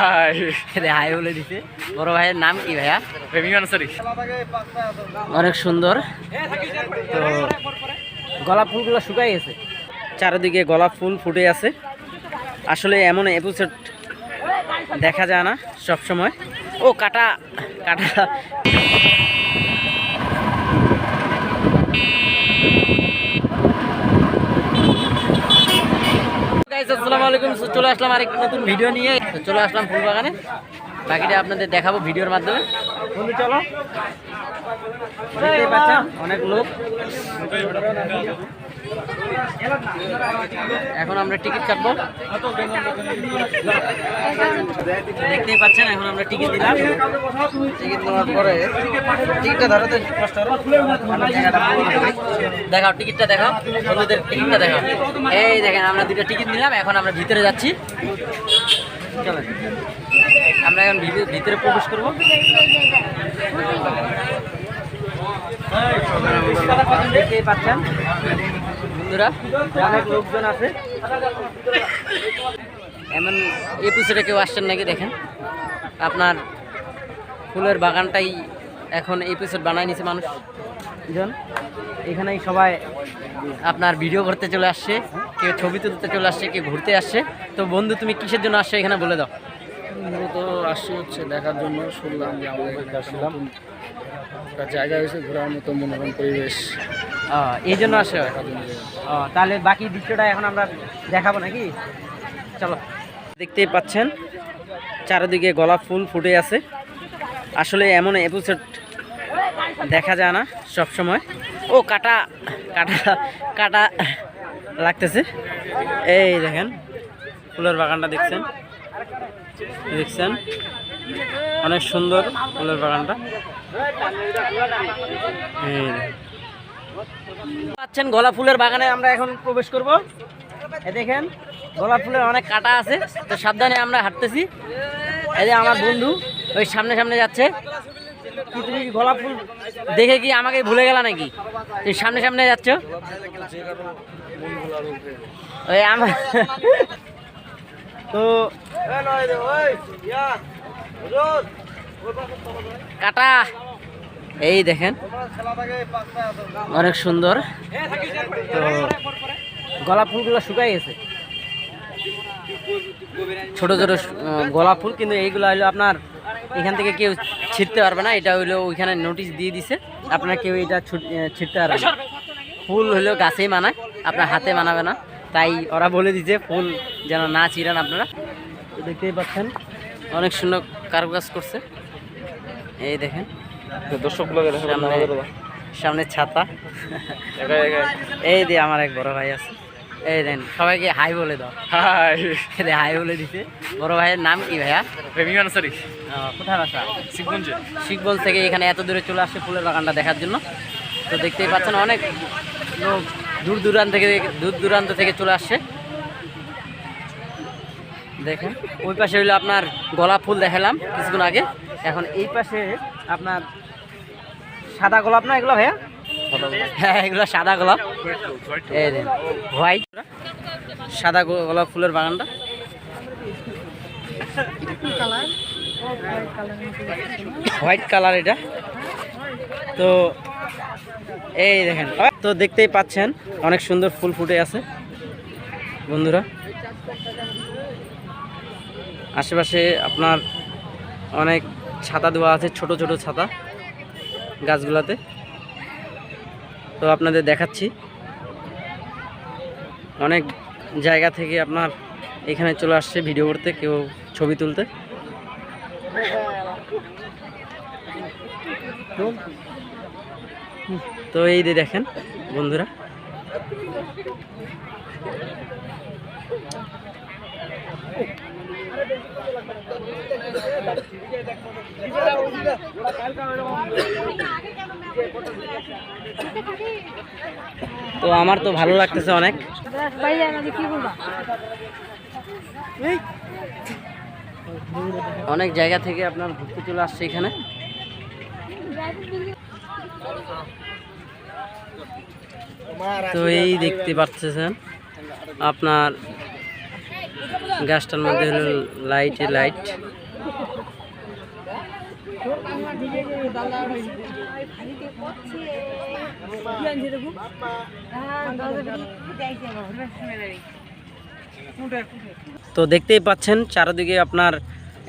High. High বলে দিছে। বড় ভাইয়ের নাম কি ভাইয়া? ফেমিং আনসারি অনেক সুন্দর। তো গোলাপ ফুলগুলো শুকাই গেছে। চারিদিকে গোলাপ ফুল ফুটে আছে। আসলে এমন এপিসোড দেখা যায় না সব সময় ও কাটা কাটা। আসসালামু আলাইকুম। চলে আসলাম আরেক নতুন ভিডিও নিয়ে। চলে আসলাম ফুল বাগানে বাকিটা আপনাদের দেখাবো ভিডিওর মাধ্যমে। বন্ধু চলো। দেখতেই পাচ্ছেন অনেক লোক। এখন আমরা টিকিট কাটবো। দেখতেই পাচ্ছেন এখন আমরা টিকিট দিলাম। টিকিট নেওয়ার পরে টিকিটটা ধরো তো কষ্ট। দেখাও টিকিটটা দেখাও। বন্ধুদের টিকিটটা দেখাও। এই দেখেন আমরা দুটো টিকিট নিলাম এখন আমরা ভিতরে যাচ্ছি। চলেন। আমরা এখন ভিতরে- ভিতরে প্রবেশ করব। দেখতেই পাচ্ছেন। বন্ধুরা অনেক লোকজন আছে। এমন এপিসোডে কেউ আসছেন নাকি দেখেন? আপনার ফুলের বাগানটাই এখন এপিসোড বানায় নিছে মানুষজন এখানেই সবাই আপনার ভিডিও করতে চলে আসছে কেউ ছবি তুলতে চলে আসছে কেউ ঘুরতে আসছে। তো বন্ধু তুমি কিসের জন্য আসছো এখানে বলে দাও। মূলত আসছি হচ্ছে দেখার জন্য শুনলাম যে আমাদের এখানে একটা একটা জায়গা হয়েছে ঘোরার মতো মনোরম পরিবেশ। এই জন্য আসে তাহলে বাকি দৃশ্যটা এখন আমরা দেখাবো নাকি? চলো। দেখতেই পাচ্ছেন চারিদিকে গোলাপ ফুল ফুটে আছে। আসলে এমন এপিসোড দেখা যায় না সব সময়। ও, কাটা কাটা কাটা লাগতেছে। এই দেখেন, ফুলের বাগানটা দেখছেন? দেখছেন? অনেক সুন্দর ফুলের বাগানটা। পাচ্ছেন গোলাপ ফুলের বাগানে আমরা এখন প্রবেশ করব। এ দেখেন, গোলাপ ফুলের অনেক কাটা আছে। তো সাবধানে আমরা হাঁটতেছি। এই যে আমার বন্ধু, ওই সামনে সামনে যাচ্ছে। কি তুমি কি গোলাপ ফুল দেখে কি আমাকে ভুলে গেলা নাকি? তুমি সামনে সামনে যাচ্ছ? ওই আমার তো কাটা। এই দেখেন অনেক সুন্দর। তো গোলাপ ফুলগুলো শুকাই গেছে। ছোট ছোট গোলাপ ফুল কিন্তু এইগুলো হলো আপনার এখান থেকে কেউ ছিঁড়তে পারবে না এটা হইল ওইখানে নোটিশ দিয়ে দিছে। আপনার কেউ এটা ছুট- আহ, ছিঁড়তে পারবে না। ফুল হইল গাছেই মানায় আপনার হাতে মানাবে না। তাই ওরা বলে দিছে ফুল যেন না ছিঁড়েন আপনারা। দেখতেই পাচ্ছেন অনেক সুন্দর কারুকাজ করছে। এই দেখেন সামনে ছাতা। এই যে আমার এক বড় ভাই আছে। এই দেন সবাইকে হাই বলে দাও। হাই যে হাই বলে দিছে। বড় ভাইয়ের নাম কি ভাইয়া? ফেমিং আনসারি কোথায় বাসা? শিবগঞ্জে শিখবল থেকে এখানে এত দূরে চলে আসছে ফুলের বাগানটা দেখার জন্য। তো দেখতেই পাচ্ছেন অনেক লোক দূর দূরান্ত থেকে দূর দূরান্ত থেকে চলে আসছে। দেখেন ওই পাশে হইল আপনার গোলাপ ফুল দেখালাম কিছুক্ষণ আগে। এখন এই পাশে আপনার সাদা গোলাপ না এগুলো ভাইয়া? হ্যাঁ এগুলো সাদা গোলাপ। এই হোয়াইট সাদা গোলাপ ফুলের বাগানটা। হোয়াইট কালার এটা। তো, এই দেখেন। তো দেখতেই পাচ্ছেন, অনেক সুন্দর ফুল ফুটে আছে, বন্ধুরা। আশেপাশে আপনার অনেক ছাতা দেওয়া আছে, ছোট ছোট ছাতা গাছগুলাতে। তো আপনাদের দেখাচ্ছি। অনেক জায়গা থেকে আপনার এখানে চলে আসছে ভিডিও করতে, কেউ ছবি তুলতে। তো এই যে দেখেন বন্ধুরা। তো আমার তো ভালো লাগতেছে অনেক। অনেক জায়গা থেকে আপনার ঘুরতে চলে আসছে এখানে। তো এই দেখতে পাচ্ছেন, আপনার গাছটার মধ্যে লাইটে লাইট তো দেখতেই পাচ্ছেন, চারিদিকে আপনার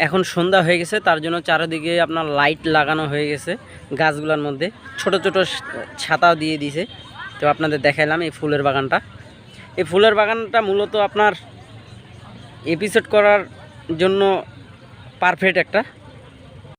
এখন সন্ধ্যা হয়ে গেছে, তার জন্য চারিদিকে আপনার লাইট লাগানো হয়ে গেছে গাছগুলোর মধ্যে। ছোট ছোট ছাতাও দিয়ে দিয়েছে। তো আপনাদের দেখাইলাম এই ফুলের বাগানটা। এই ফুলের বাগানটা মূলত আপনার এপিসোড করার জন্য পারফেক্ট একটা